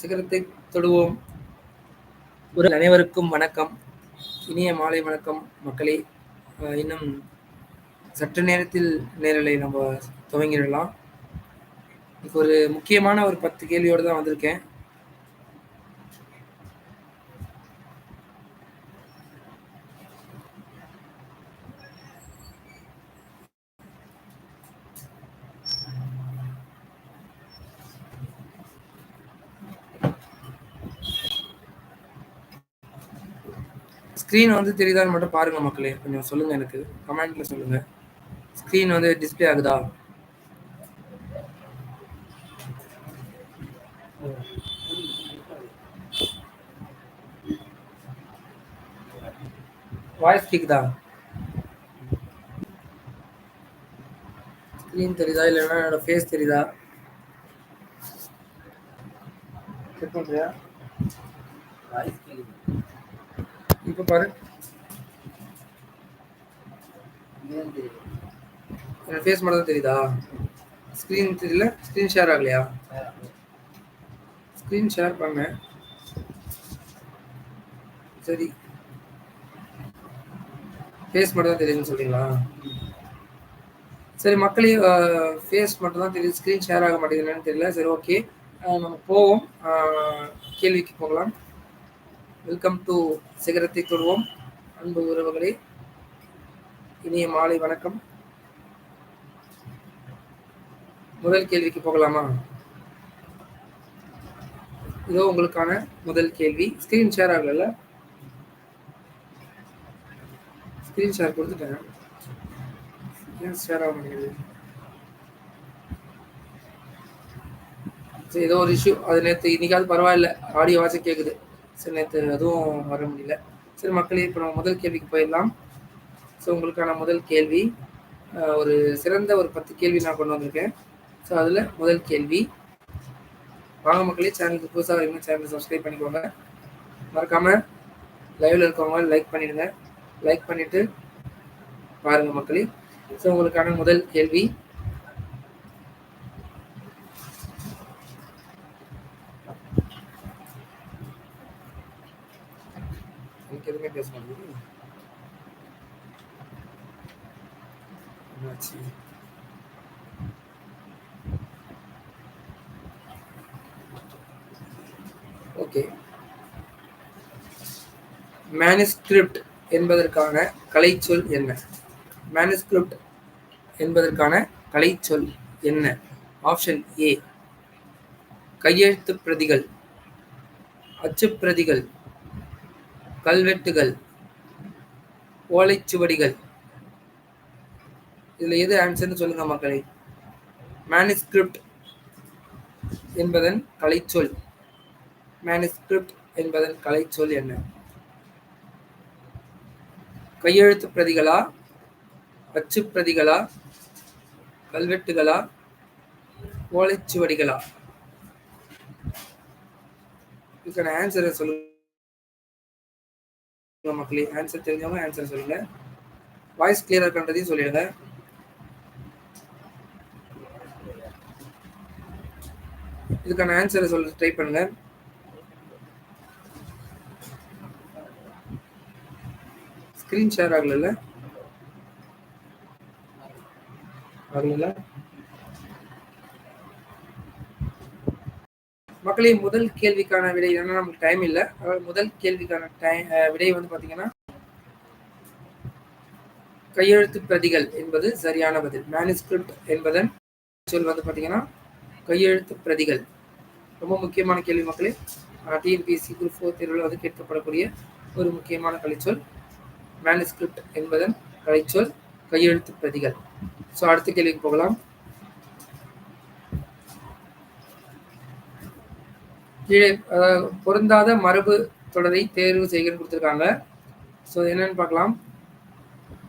சிகரத்தை தொடுவோம். ஒரு அனைவருக்கும் வணக்கம். இனிய மாலை வணக்கம் மக்களே. இன்னும் சற்று நேரத்தில் நேரலை நம்ம துவங்கிடலாம். இப்போ ஒரு முக்கியமான ஒரு பத்து கேள்வியோடு தான் வந்திருக்கேன். ஸ்க்ரீன் வந்து தெரியுதான்னு மட்டும் பாருங்க மக்களே. கொஞ்சம் சொல்லுங்க எனக்கு. கமெண்ட்ல சொல்லுங்க. ஸ்க்ரீன் வந்து டிஸ்ப்ளே ஆகுதா? வாய்ஸ் கேக்குதா? ஸ்க்ரீன் தெரியுதா? இல்லைன்னா என்னோட ஃபேஸ் தெரியுதா? செக் பண்றியா? இப்போ பாரு. ஃபேஸ் மட்டும் தான் தெரியுதா? ஸ்க்ரீன் தெரியல. ஸ்க்ரீன் ஷேர் ஆகலையா? ஸ்க்ரீன் ஷேர் பண்ண. சரி. ஃபேஸ் மட்டும் தான் தெரியுதுன்னு சொல்றீங்களா? சரி மக்களே ஃபேஸ் மட்டும் தான் தெரியுது. ஸ்க்ரீன் ஷேர் ஆக மாட்டேங்குதுன்னு தெரியல. சரி ஓகே நம்ம போவோம். கேள்விக்கு போகலாம். வெல்கம் டு சிகரத்தை தொடுவோம் அன்பு உறவுகளே இனிய மாலை வணக்கம். முதல் கேள்விக்கு போகலாமா? இதோ உங்களுக்கான முதல் கேள்வி. ஸ்கிரீன் ஷேர் ஆகல ஸ்கிரீன் ஷேர் கொடுத்துட்டேன். ஏன் ஷேர் ஆக முடியாது சரி ஏதோ ஒரு இஷ்யூ அது நேற்று இன்னைக்காவது பரவாயில்ல. ஆடியோ வாட்ச கேட்குது சரி நேற்று அதுவும் வர முடியல. சரி மக்களே இப்போ நம்ம முதல் கேள்விக்கு போயிடலாம். ஸோ உங்களுக்கான முதல் கேள்வி ஒரு சிறந்த ஒரு பத்து கேள்வி நான் கொண்டு வந்திருக்கேன். ஸோ அதில் முதல் கேள்வி. வாங்க மக்களே சேனலுக்கு புதுசாக வரீங்க சேனலை சப்ஸ்கிரைப் பண்ணிக்கோங்க. மறக்காமல் லைவில் இருக்கவங்க லைக் பண்ணிடுங்க. லைக் பண்ணிவிட்டு பாருங்கள் மக்களே. ஸோ உங்களுக்கான முதல் கேள்வி. எனக்கு எதுவுமே பேச மாட்டேங்குது. என்னாச்சு? ஓகே மேனுஸ்கிரிப்ட் என்பதற்கான கலைச்சொல் என்ன? மேனுஸ்கிரிப்ட் என்பதற்கான கலைச்சொல் என்ன? ஆப்ஷன் ஏ கையெழுத்து பிரதிகள் அச்சுப்பிரதிகள் கல்வெட்டுகள் ஓலைச்சுவடிகள். இதில் எது ஆன்சர்னு சொல்லுங்க மக்களே? மேனுஸ்கிரிப்ட் என்பதன் கலைச்சொல். மேனுஸ்கிரிப்ட் என்பதன் கலைச்சொல் என்ன? கையெழுத்து பிரதிகளா? அச்சு பிரதிகளா கல்வெட்டுகளா? ஓலைச்சுவடிகளா? இதுக்கான ஆன்சரை சொல்லுங்க. மக்களே ஆன்சர் தெரிஞ்சவங்க ஆன்சர் சொல்லுங்க. வாய்ஸ் கிளியரா இருக்கின்றதையும் சொல்லிடுங்க. இதுக்கான ஆன்சரை சொல்ல ட்ரை பண்ணுங்க. ஸ்கிரீன் ஷேர் ஆகல ஆகல மக்களே முதல் கேள்விக்கான விடை ஏன்னா நமக்கு டைம் இல்லை. அதாவது முதல் கேள்விக்கான டைம் விடை வந்து பார்த்தீங்கன்னா கையெழுத்து பிரதிகள் என்பது சரியான பதில். மேனுஸ்கிரிப்ட் என்பதன் சொல் வந்து பார்த்தீங்கன்னா கையெழுத்து பிரதிகள். ரொம்ப முக்கியமான கேள்வி மக்களே. டிஎன்பிஎஸ்சி குரூப் ஃபோர் தேர்வில் வந்து கேட்கப்படக்கூடிய ஒரு முக்கியமான கலைச்சொல் மேனுஸ்கிரிப்ட் என்பதன் கலைச்சொல் கையெழுத்து பிரதிகள். ஸோ அடுத்த கேள்விக்கு போகலாம். கீழே அதாவது பொருந்தாத மரபு தொடரை தேர்வு செய்கன்னு கொடுத்துருக்காங்க. ஸோ என்னன்னு பார்க்கலாம்.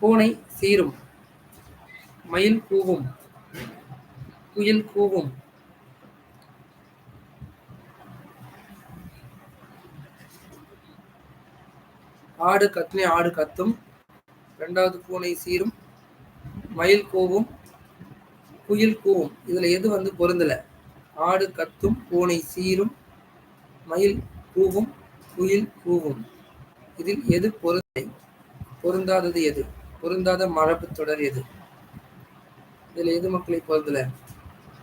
பூனை சீரும் மயில் கூவும் குயில் கூவும். ஆடு கத்துனே ஆடு கத்தும் ரெண்டாவது பூனை சீரும் மயில் கூவும் குயில் கூவும். இதுல எது வந்து பொருந்தல? ஆடு கத்தும் பூனை சீரும் மயில் கூவும் குயில் கூவும். இதில் எது பொருந்தை? பொருந்தாதது எது? பொருந்தாத மரபு தொடர் எது? இதில் எது மக்களை பொருந்தல?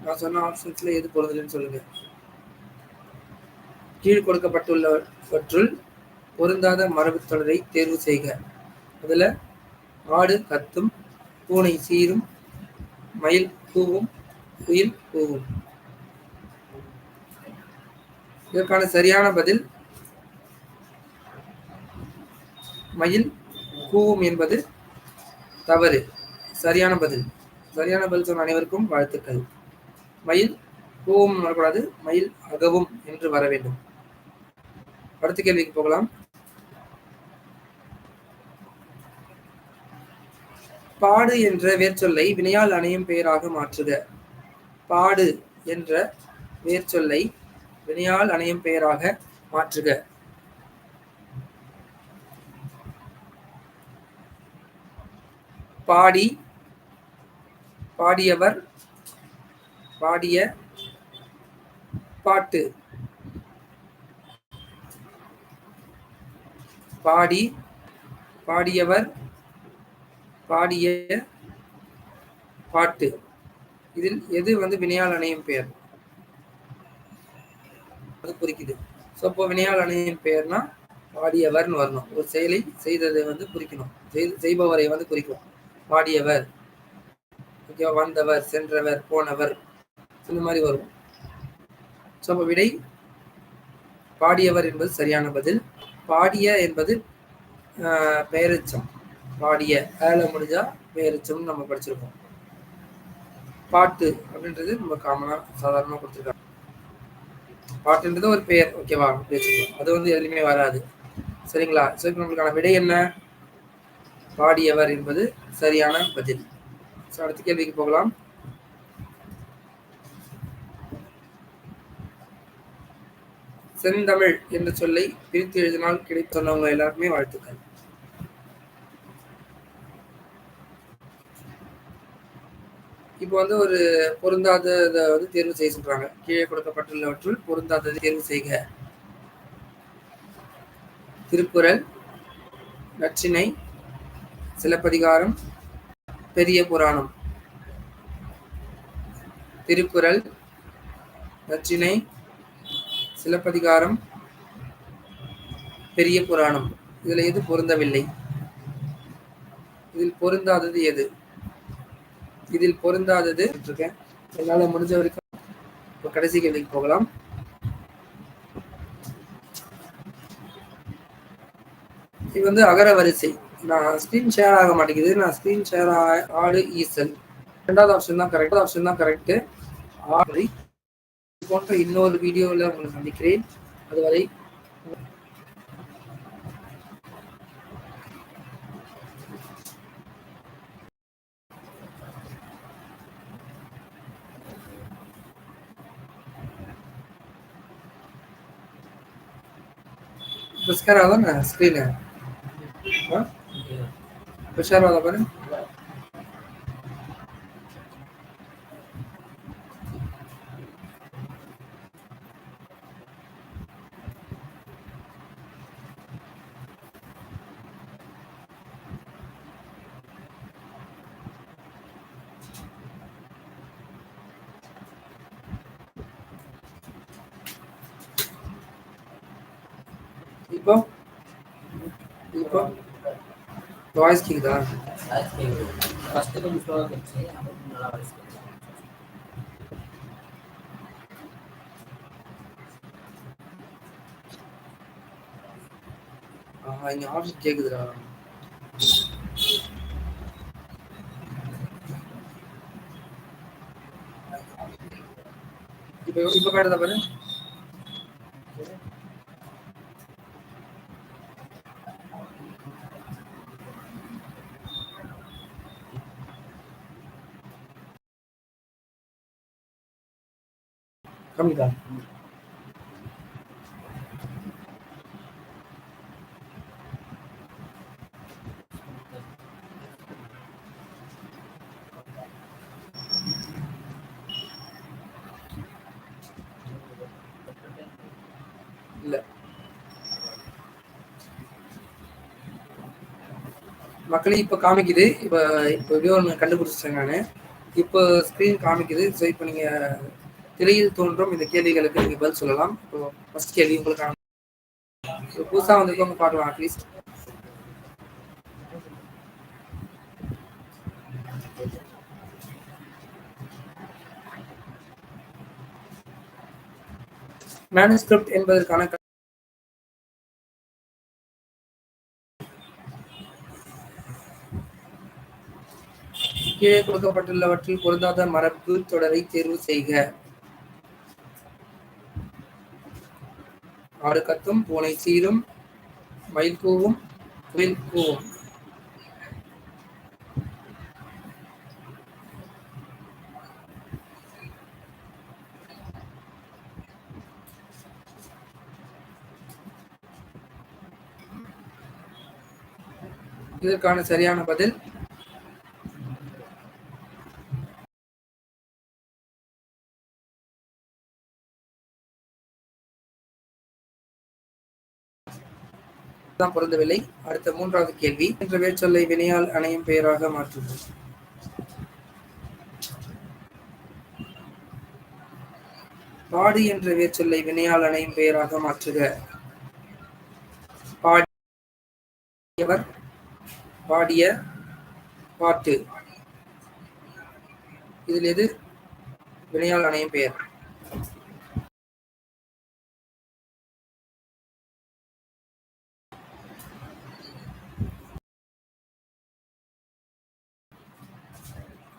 நான் சொன்ன ஆப்ஷன்ஸ்ல எது பொருந்தலன்னு சொல்லுங்க. கீழ் கொடுக்கப்பட்டுள்ளவற்றுள் பொருந்தாத மரபு தொடரை தேர்வு செய்க. அதில் ஆடு கத்தும் பூனை சீரும் மயில் கூவும் குயில் கூவும். இதற்கான சரியான பதில் மயில் கூவும் என்பது தவறு. சரியான பதில். சரியான பதில் சொன்ன அனைவருக்கும் வாழ்த்துக்கள். மயில் கூவும் வரக்கூடாது மயில் அகவும் என்று வர வேண்டும். அடுத்த கேள்விக்கு போகலாம். பாடு என்ற வேர்ச்சொல்லை வினையால் அணையும் பெயராக மாற்றுக. பாடு என்ற வேர்ச்சொல்லை வினையால் அணையும் பெயராக மாற்றுக. பாடி பாடியவர் பாடிய பாட்டு. பாடி பாடியவர் பாடிய பாட்டு. இதில் எது வந்து வினையால் அணையும் பெயர்? அது குறிக்குது. ஸோ இப்போ வினையால் பெயர்னா பாடியவர்னு வரணும். ஒரு செயலை செய்ததை வந்து குறிக்கணும். செய்- செய்பவரை வந்து குறிக்கும். பாடியவர் ஓகேவா? வந்தவர் சென்றவர் போனவர். இந்த மாதிரி வரும். ஸோ அப்போ விடை பாடியவர் என்பது சரியான பதில். பாடிய என்பது ஆஹ், பெயரெச்சம். பாடிய ஏல முடிஞ்சா பெயரெச்சம்னு நம்ம படிச்சிருக்கோம். பாட்டு அப்படின்றது நம்ம காமனா சாதாரணமா கொடுத்துருக்காங்க. பாட்டுன்றது ஒரு பெயர் ஓகேவா அது வந்து எதுலையுமே வராது. சரிங்களா? சரி இப்ப நம்மளுக்கான விடை என்ன? பாடியவர் என்பது சரியான பதில். ஸோ அடுத்த கேள்விக்கு போகலாம். செந்தமிழ் என்ற சொல்லை பிரித்து எழுதினால் கிடைத்து சொன்னவங்க எல்லாருக்குமே வாழ்த்துக்கள். இப்போ வந்து ஒரு பொருந்தாததை வந்து தேர்வு செய்ய சொல்றாங்க. கீழே கொடுக்கப்பட்டுள்ளவற்றுள் பொருந்தாததை தேர்வு செய்க. திருக்குறள் நற்றிணை சிலப்பதிகாரம் பெரிய புராணம். திருக்குறள் நச்சினை சிலப்பதிகாரம் பெரிய புராணம். இதுல எது பொருந்தவில்லை? இதில் பொருந்தாதது எது? இதில் பொருந்தாதது இருக்கேன் என்னால முடிஞ்ச வரைக்கும் இப்போ கடைசி கேள்விக்கு போகலாம். இது வந்து அகர வரிசை. நான் ஸ்க்ரீன் ஷேர் ஆக மாட்டேங்குது. நான் ஸ்க்ரீன் ஷேர் ஆடு ஈசல். ரெண்டாவது ஆப்ஷன் தான் கரெக்ட் ஆப்ஷன் தான் கரெக்ட் ஆடு இது போன்ற இன்னொரு வீடியோவில் உங்களை சந்திக்கிறேன். அதுவரை இப்போ ஸ்கேர் ஆகுதா ஸ்க்ரீனு இப்போ ஷேர் ஆகுதா பாரு இப்போ இப்போ வாய்ஸ் கேக்குதா ஃபர்ஸ்ட் கொஞ்சம் ஸ்லோவாக அப்புறம் நல்லா வாய்ஸ் ஆஹா இங்க ஆப்ஷன் கேக்குதுடா இப்போ இப்போ கேட்டதா பாரு கமிதா இல்ல. மக்களே இப்போ காமிக்குது. இப்போ இப்போ வீடியோ ஒன்று கண்டுபிடிச்சிட்டேன் நான். இப்போ ஸ்க்ரீன் காமிக்குது. ஸோ இப்போ நீங்கள் திரையில் தோன்றும் இந்த கேள்விகளுக்கு நீங்கள் பதில் சொல்லலாம். இப்போ ஃபர்ஸ்ட் கேள்வி உங்களுக்கான. புதுசாக வந்திருக்கவங்க பார்க்கலாம் அட்லீஸ்ட் மேனுஸ்கிரிப்ட் என்பதற்கான கீழே கொடுக்கப்பட்டுள்ளவற்றில் பொருந்தாத மரபு தொடரை தேர்வு செய்க. ஆடு கத்தும் பூனை சீரும் மயில் கூவும் குயில் கூவும் இதற்கான சரியான பதில் தான் பொருந்தவில்லை. அடுத்த மூன்றாவது கேள்வி. என்ற வேர்ச்சொல்லை வினையால் அணையும் பெயராக மாற்றுவோம். பாடு என்ற வேர்ச்சொல்லை வினையால் அணையும் பெயராக மாற்றுக. பாடியவர் பாடிய பாட்டு. இதில் எது? வினையால் அணையும் பெயர்.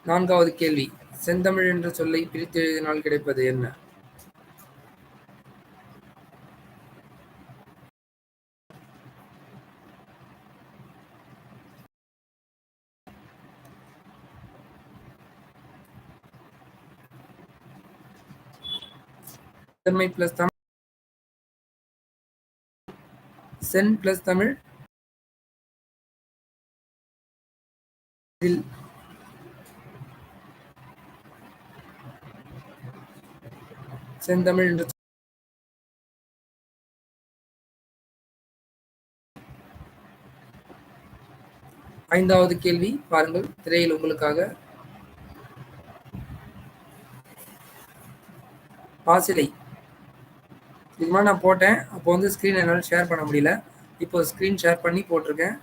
நான்காவது கேள்வி. செந்தமிழ் என்ற சொல்லை பிரித்து எழுதினால் கிடைப்பது என்ன? செம்மை பிளஸ் தமிழ். சென் பிளஸ் தமிழ். இதில் செந்தமிழ் என்று ஐந்தாவது கேள்வி பாருங்கள் திரையில் உங்களுக்காக. பாசிலை. இதுக்கு நான் போட்டேன். அப்போ வந்து ஸ்க்ரீன் என்னால் ஷேர் பண்ண முடியல. இப்போ ஸ்க்ரீன் ஷேர் பண்ணி போட்டிருக்கேன்.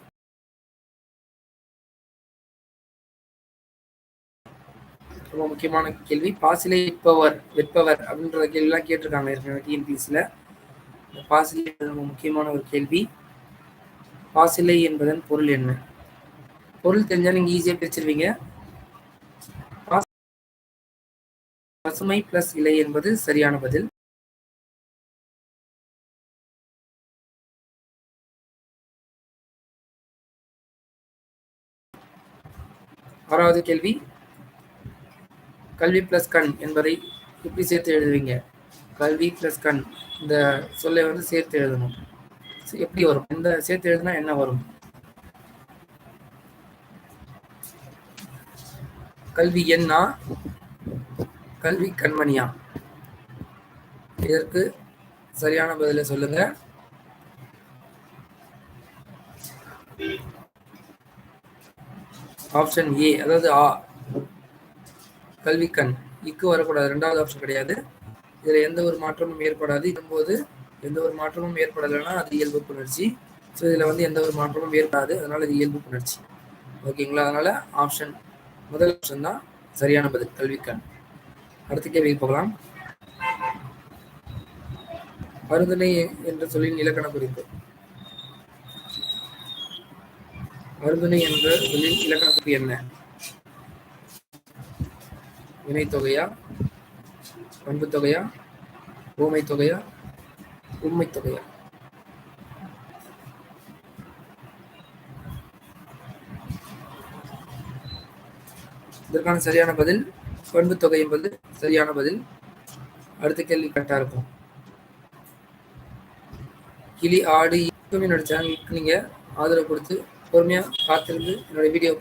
ரொம்ப முக்கியமான கேள்வி. பாசிலை விற்பவர் விற்பவர் அப்படின்ற கேள்விலாம் கேட்டிருக்காங்க ஏற்கனவே டிஎன்பிஎஸ்சியில் பாசிலை என்பது ரொம்ப முக்கியமான ஒரு கேள்வி. பாசிலை என்பதன் பொருள் என்ன? பொருள் தெரிஞ்சால் நீங்கள் ஈஸியாக பிரிச்சிருவீங்க. பசுமை பிளஸ் இலை என்பது சரியான பதில். ஆறாவது கேள்வி. கல்வி பிளஸ் கண் என்பதை எப்படி சேர்த்து எழுதுவீங்க? கல்வி பிளஸ் கண். இந்த சொல்லை வந்து சேர்த்து எழுதணும். எப்படி வரும்? இந்த சேர்த்து எழுதுனா என்ன வரும்? கல்வி எண்ணா? கல்வி கண்மணியா? இதற்கு சரியான பதிலை சொல்லுங்க. ஆப்ஷன் ஏ அதாவது ஆ. கல்விக்கண். இக்கு வரக்கூடாது. ரெண்டாவது ஆப்ஷன் கிடையாது. இதில் எந்த ஒரு மாற்றமும் ஏற்படாது. இதும்போது எந்த ஒரு மாற்றமும் ஏற்படலைன்னா அது இயல்பு புணர்ச்சி. ஸோ இதில் வந்து எந்த ஒரு மாற்றமும் ஏற்படாது. அதனால இது இயல்பு புணர்ச்சி. ஓகேங்களா? அதனால ஆப்ஷன் முதல் ஆப்ஷன் தான் சரியான பதில் கல்விக்கண். அடுத்த கேள்வி போகலாம். மருந்தினை என்ற சொல்லின் இலக்கண குறிப்பு. மருந்தினை என்ற சொல்லின் இலக்கண குறிப்பு என்ன? வினைத்தொகையா பண்பு தொகையா ஊமை தொகையா உண்மை தொகையா இதற்கான சரியான பதில் பண்பு தொகை என்பது சரியான பதில். அடுத்த கேள்வி கரெக்டாக இருக்கும். கிளி ஆடு என்னோட சேனலுக்கு நீங்கள் ஆதரவு கொடுத்து பொறுமையாக காத்திருந்து என்னோட வீடியோ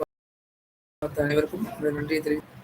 பார்த்த அனைவருக்கும் என்னோட நன்றியை தெரிவித்து